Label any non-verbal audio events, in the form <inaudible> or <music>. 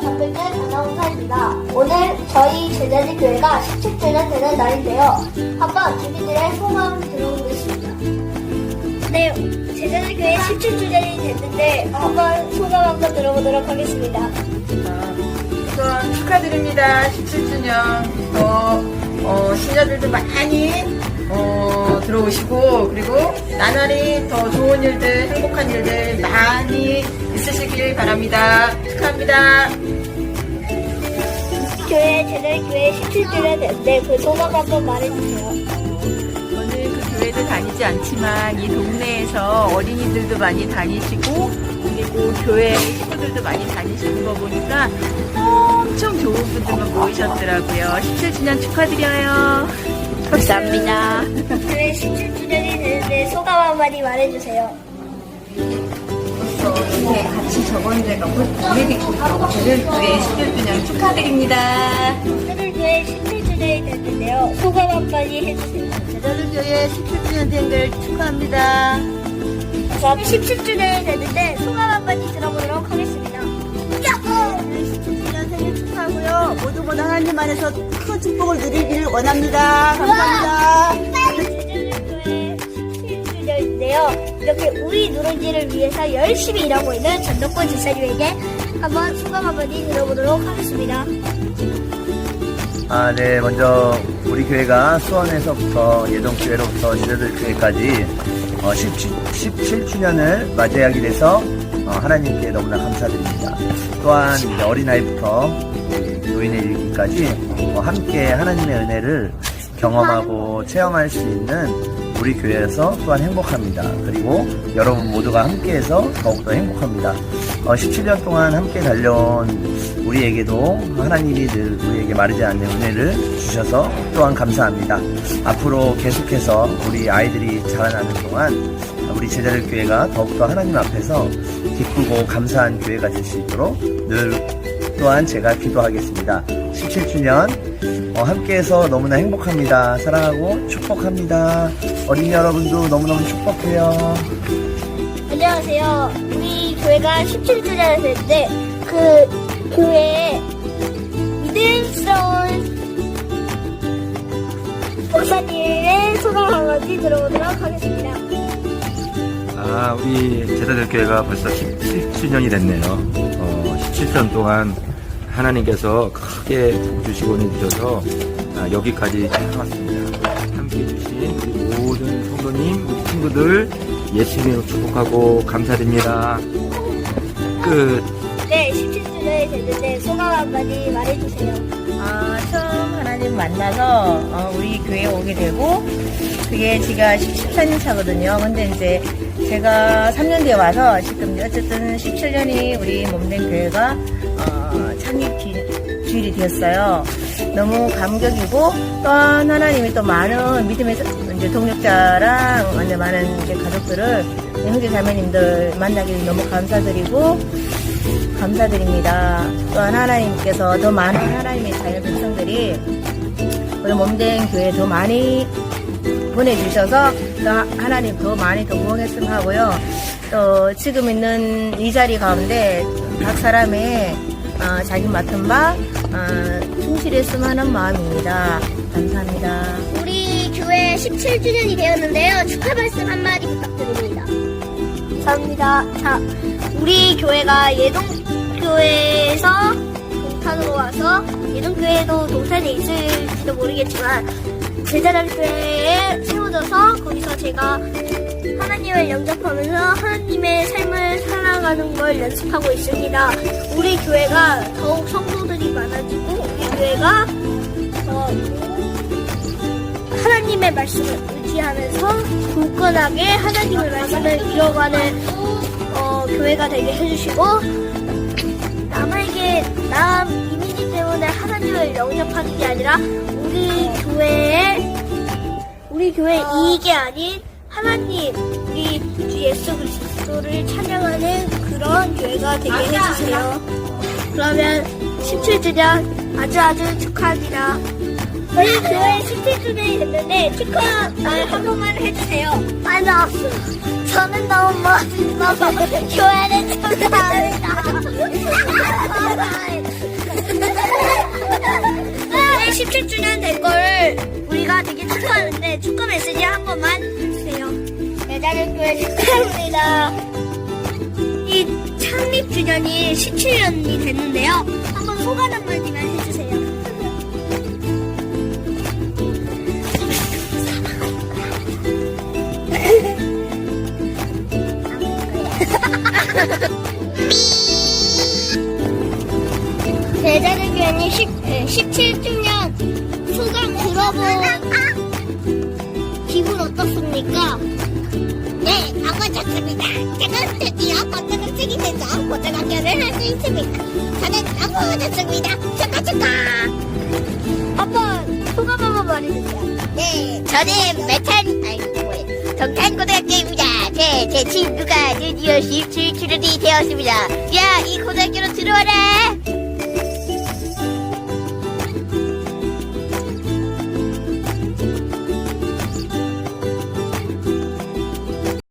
바쁠 때 아나운서입니다. 오늘 저희 제자리 교회가 17주년 되는 날인데요. 한번 주민들의 소감 들어보겠습니다. 네, 제자리 교회 17주년이 됐는데 한번 소감 한번 들어보도록 하겠습니다. 우선 축하드립니다. 17주년. 더, 어, 신자들도 많이, 어, 들어오시고, 그리고 나날이 더 좋은 일들, 행복한 일들 많이 있으시길 바랍니다. 축하합니다. 교회 제자리 교회 17주년 됐는데 그 소감 한번 말해주세요. 저는 그 교회를 다니지 않지만 이 동네에서 어린이들도 많이 다니시고 그리고 교회 식구들도 많이 다니시는 거 보니까 엄청 좋은 분들만 모이셨더라고요. 17주년 축하드려요. 감사합니다. 교회 17주년이 되는데 소감 한마디 말해주세요. 인생 같이 적은 데가 우리 저들 교회 17주년 축하드립니다. 제자리 교회 17주년이 됐는데요. 소감 한마디 해주세요. 제자들 교회 17주년 된 걸 축하합니다. 그럼 17주년이 됐는데 소감 한마디 들어보도록 하겠습니다. 야호! 17주년 생일 축하하고요. 모두 모두 하나님 안에서 큰 축복을 누리기를 원합니다. 감사합니다. 제자리교회 17주년인데요. 이렇게 우리 누룽지를 위해서 열심히 일하고 있는 전덕권 집사님에게 한번 소감 한마디 들어보도록 하겠습니다. 아, 네. 먼저 우리 교회가 수원에서부터 예동교회로부터 제자들 교회까지 어, 17, 주년을 맞이하게 돼서 어, 하나님께 너무나 감사드립니다. 또한 어린아이부터 우리 노인에 이르기까지 어, 함께 하나님의 은혜를 경험하고 체험할 수 있는 우리 교회에서 또한 행복합니다. 그리고 여러분 모두가 함께해서 더욱더 행복합니다. 17년 동안 함께 달려온 우리에게도 하나님이 늘 우리에게 마르지 않는 은혜를 주셔서 또한 감사합니다. 앞으로 계속해서 우리 아이들이 자라나는 동안 우리 제자들 교회가 더욱더 하나님 앞에서 기쁘고 감사한 교회가 될 수 있도록 늘 또한 제가 기도하겠습니다. 17주년 어, 함께해서 너무나 행복합니다. 사랑하고 축복합니다. 어린이 여러분도 너무너무 축복해요. 안녕하세요. 우리 교회가 17주년이 됐는데 그 교회에 믿음스러운 목사님의 소감 한마디 들어보도록 하겠습니다. 아, 우리 제자들 교회가 벌써 17주년이 됐네요. 어, 17년 동안 하나님께서 크게 복 주시고 해주셔서 아, 여기까지 해왔습니다. 함께 해주신 우리 모든 성도님, 우리 친구들 예수님으로 축복하고 감사드립니다. 끝. 네, 17주년이 됐는데 소감 한마디 말해주세요. 아, 처음 하나님 만나서 어, 우리 교회에 오게 되고 그게 제가 14년 차거든요. 근데 이제 제가 3년 뒤에 와서 지금 어쨌든 17년이 우리 몸된 교회가 주일이 되었어요. 너무 감격이고 또한 하나님이 또 많은 믿음의 이제 동력자랑 완전 많은 이제 가족들을 형제 자매님들 만나기 너무 감사드리고 감사드립니다. 또한 하나님께서 더 많은 하나님의 자녀 백성들이 우리 몸된 교회에 더 많이 보내주셔서 또 하나님 더 많이 더 응원했으면 하고요. 또 지금 있는 이 자리 가운데 각 사람의 어, 자기 맡은 바 어, 충실했으면 하는 마음입니다. 감사합니다. 우리 교회 17주년이 되었는데요. 축하 말씀 한마디 부탁드립니다. 감사합니다. 자, 우리 교회가 예동교회에서 동탄으로 와서 예동교회도 동탄에 있을지도 모르겠지만 제자단교회에 세워져서 거기서 제가 하나님을 영접하면서 하나님의 삶을 살아가는 걸 연습하고 있습니다. 우리 교회가 더욱 성도들이 많아지고 우리 교회가 더 하나님의 말씀을 의지하면서 굳건하게 하나님의 말씀을 이어가는 어, 교회가 되게 해주시고 남에게 남 이미지 때문에 하나님을 영접하는 게 아니라 우리 교회의 우리 교회 이익이 아닌 하나님 우리 주 예수 그리스도를 찬양하는 그런 교회가 되게 해주세요. 그러면 17주년 아주 아주 축하합니다. 저희 교회 17주년이 됐는데 축하 한 번만 해주세요. 아니요. 저는 너무 멋있어서 교회는 축하합니다. 17주년 된 거를 우리가 되게 축하하는데 축하 메시지 한 번만 대자연교회 축하합니다. 이 창립 주년이 17년이 됐는데요. 한번 소감 한마디만 해주세요. <laughs> 대자연교회는 17주년 소감 들어본 기분 어떻습니까? 좋습니다. 제가 드디어 고등학생이 돼서 고등학교를 할 수 있습니다. 저는 너무 좋습니다. 축하 축하. 아빠 소감 한번 말해주세요. 네, 저는 메탄 아니 뭐야 동탄고등학교입니다. 네, 제 친구가 드디어 17주년이 되었습니다. 야, 이 고등학교로 들어와라.